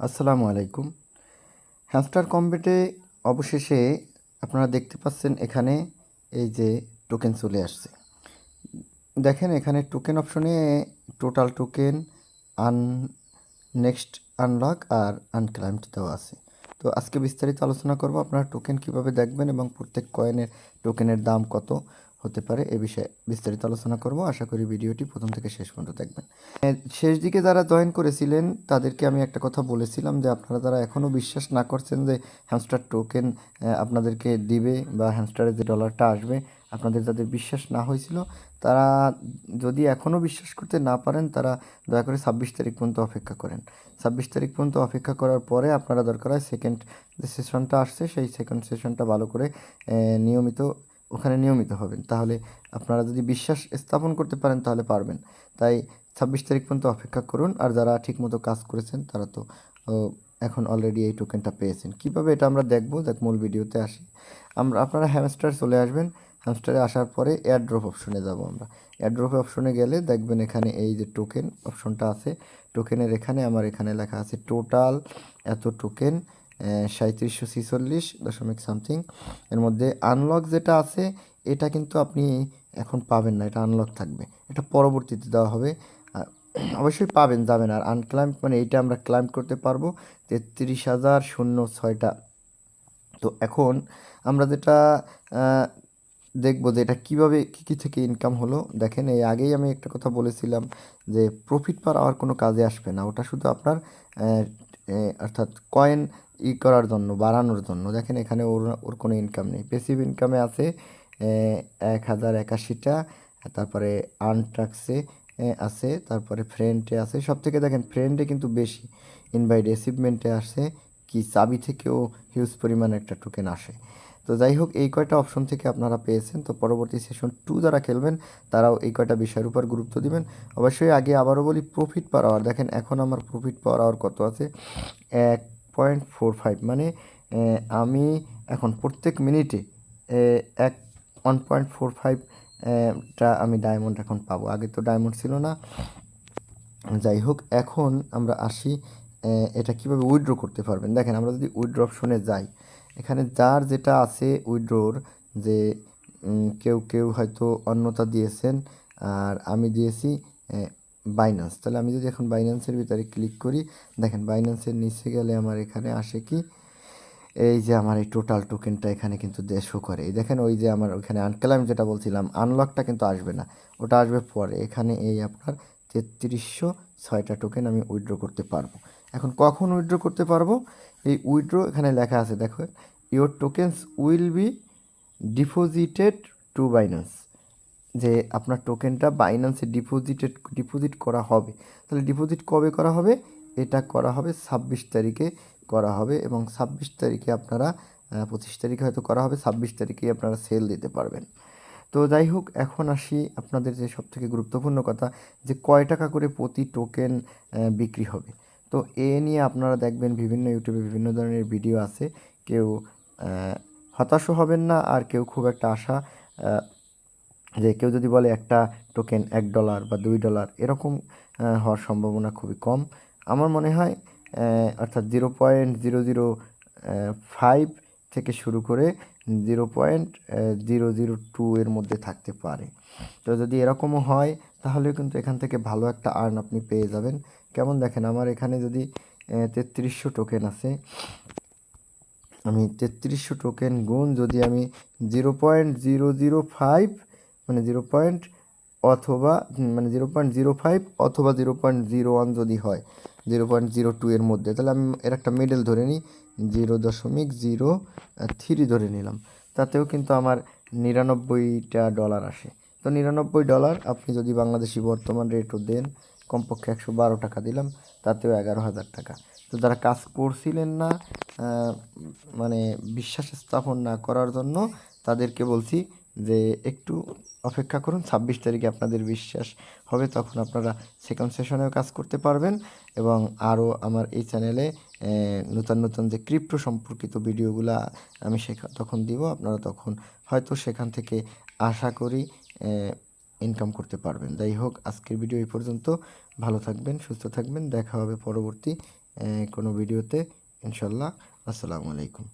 আসসালামু আলাইকুম। হ্যামস্টার কম্বেটে অবশেষে আপনারা দেখতে পাচ্ছেন এখানে এই যে টোকেন চলে আসছে। দেখেন এখানে টোকেন অপশনে টোটাল টোকেন আন নেক্সট আনলক আর আনক্লাইমড দেওয়া আছে। তো আজকে বিস্তারিত আলোচনা করব আপনারা টোকেন কীভাবে দেখবেন এবং প্রত্যেক কয়েনের টোকেনের দাম কত। হতে পারে এ বিষয়ে বিস্তারিত আলোচনা করব। আশা করি ভিডিওটি প্রথম থেকে শেষ পর্যন্ত দেখবেন। শেষ দিকে যারা জয়েন করেছিলেন, তাদেরকে আমি একটা কথা বলেছিলাম যে আপনারা যারা এখনও বিশ্বাস না করছেন যে হ্যামস্টার টোকেন আপনাদেরকে দিবে বা হ্যামস্টারের যে ডলারটা আসবে, আপনাদের যাদের বিশ্বাস না হয়েছিল, তারা যদি এখনও বিশ্বাস করতে না পারেন, তারা দয়া করে ছাব্বিশ তারিখ পর্যন্ত অপেক্ষা করেন। ছাব্বিশ তারিখ পর্যন্ত অপেক্ষা করার পরে আপনারা দরকার হয় সেকেন্ড যে সেশনটা আসছে, সেই সেকেন্ড সেশনটা ভালো করে নিয়মিত ওখানে নিয়মিত হবেন। তাহলে আপনারা যদি বিশ্বাস স্থাপন করতে পারেন, তাহলে পারবেন। তাই ছাব্বিশ তারিখ পর্যন্ত অপেক্ষা করুন। আর যারা ঠিকমতো কাজ করেছেন, তারা তো এখন অলরেডি এই টোকেনটা পেয়েছেন। কীভাবে এটা আমরা দেখব? দেখ, মূল ভিডিওতে আসি। আমরা, আপনারা হ্যামস্টার চলে আসবেন। হ্যামস্টারে আসার পরে এয়ারড্রপ অপশনে যাব আমরা। এয়ারড্রপ অপশনে গেলে দেখবেন এখানে এই যে টোকেন অপশনটা আছে। টোকেনের এখানে আমার এখানে লেখা আছে টোটাল এত টোকেন সাঁত্রিশশো ছিচল্লিশ দশমিক সামথিং এর মধ্যে আনলক যেটা আছে, এটা কিন্তু আপনি এখন পাবেন না, এটা আনলক থাকবে। এটা পরবর্তীতে দেওয়া হবে। অবশ্যই পাবেন, যাবেন। আর আনক্লাইম্ব মানে এইটা আমরা ক্লাইম্ব করতে পারব, তেত্রিশ হাজার শূন্য ছয়টা। তো এখন আমরা যেটা দেখব যে এটা কীভাবে, কী কী থেকে ইনকাম হলো। দেখেন, এই আগেই আমি একটা কথা বলেছিলাম যে প্রফিট পার আর কোনো কাজে আসবে না। ওটা শুধু আপনার অর্থাৎ কয়েন ই করার জন্য, বাড়ানোর জন্য। দেখেন এখানে ওর ওর কোনো ইনকাম নেই। পেসিভ ইনকামে আছে এক হাজার একাশিটা, তারপরে আনট্রাক্সে আছে, তারপরে ফ্রেন্ডে আছে। সব থেকে দেখেন ফ্রেন্ডে কিন্তু বেশি। ইনভাইট অ্যাচিভমেন্টে আসে, কি চাবি থেকেও হিউজ পরিমাণে একটা টোকেন আসে। তো যাই হোক, এই কয়টা অপশন থেকে আপনারা পেয়েছেন। তো পরবর্তী সেশন টু যারা খেলবেন, তারাও এই কয়টা বিষয়ের উপর গুরুত্ব দিবেন। অবশ্যই আগে আবারও বলি প্রফিট পার আওয়ার দেখেন, এখন আমার প্রফিট পার আওয়ার কত আছে? এক পয়েন্ট ফোর ফাইভ মানে আমি এখন প্রত্যেক মিনিটে এক ওয়ান পয়েন্ট ফোর ফাইভটা আমি ডায়মন্ড এখন পাবো। আগে তো ডায়মন্ড ছিল না। যাই হোক, এখন আমরা আসি এটা কীভাবে উইথড্র করতে পারবেন? দেখেন, আমরা যদি উইথড্র অপশনে যাই, এখানে যার যেটা আছে উইথড্রোর যে কেউ কেউ হয়তো অন্যতা দিয়েছেন, আর আমি দিয়েছি বাইন্যান্স তাহলে আমি যদি এখন বাইন্যান্সের ভিতরে ক্লিক করি, দেখেন বাইন্যান্সের নিচে গেলে আমার এখানে আসে কি? এই যে আমার এই টোটাল টোকেনটা এখানে কিন্তু শো করে। এই দেখেন ওই যে আমার ওখানে আনক্লাইম যেটা বলছিলাম আনলকটা কিন্তু আসবে না। ওটা আসবে পরে। এখানে এই আপনার তেত্রিশশো ছয়টা টোকেন আমি উইথড্র করতে পারব। এখন কখন উইথড্র করতে পারব? এই উইথড্র এখানে লেখা আছে দেখো your tokens will be deposited to Binance যে আপনার টোকেনটা বাইন্যান্সে ডিপোজিটেড ডিপোজিট করা হবে। তাহলে ডিপোজিট কবে করা হবে? এটা করা হবে ছাব্বিশ তারিখে করা হবে এবং ছাব্বিশ তারিখে আপনারা পঁচিশ তারিখে হয়তো করা হবে, ছাব্বিশ তারিখেই আপনারা সেল দিতে পারবেন। তো যাই হোক, এখন আসি আপনাদের যে সবথেকে গুরুত্বপূর্ণ কথা যে কয় টাকা করে প্রতি টোকেন বিক্রি হবে। তো এ নিয়ে আপনারা দেখবেন বিভিন্ন ইউটিউবে বিভিন্ন ধরনের ভিডিও আছে। কেউ হতাশও হবেন না আর কেউ খুব একটা আশা যে কেউ যদি বলে একটা টোকেন এক ডলার বা দুই ডলার এরকম হওয়ার সম্ভাবনা খুবই কম। আমার মনে হয় অর্থাৎ zero point zero zero five থেকে শুরু করে zero point zero zero two এর মধ্যে থাকতে পারে। তো যদি এরকমও হয়, তাহলে কিন্তু এখান থেকে ভালো একটা আর্ন আপনি পেয়ে যাবেন। কেমন দেখেন, আমার এখানে যদি তেত্রিশশো টোকেন আছে, আমি তেত্রিশশো টোকেন গুণ যদি আমি zero point zero zero five মানে জিরো পয়েন্ট অথবা মানে জিরো পয়েন্ট জিরো ফাইভ অথবা জিরো পয়েন্ট জিরো ওয়ান যদি হয় জিরো পয়েন্ট জিরো টু এর মধ্যে, তাহলে আমি এর একটা মিডল ধরে নিই জিরো দশমিক জিরো থ্রি ধরে নিলাম। তাতেও কিন্তু আমার নিরানব্বইটা ডলার আসে। তো নিরানব্বই ডলার আপনি যদি বাংলাদেশি বর্তমান রেটও দেন, কমপক্ষে একশো বারো টাকা দিলাম, তাতেও এগারো হাজার টাকা। তো যারা কাজ করছিলেন না মানে বিশ্বাস স্থাপন না করার জন্য তাদেরকে বলছি যে একটু অপেক্ষা করুন, ছাব্বিশ তারিখে আপনাদের বিশ্বাস হবে, তখন আপনারা সেকেন্ড সেশনেও কাজ করতে পারবেন এবং আরও আমার এই চ্যানেলে নতুন নতুন যে ক্রিপ্টো সম্পর্কিত ভিডিওগুলো আমি তখন দিব, আপনারা তখন হয়তো সেখান থেকে আশা করি ইনকাম করতে পারবেন। যাই হোক, আজকের ভিডিও এই পর্যন্ত। ভালো থাকবেন, সুস্থ থাকবেন, দেখা হবে পরবর্তী কোনো ভিডিওতে। ইনশাল্লাহ আসসালামু আলাইকুম।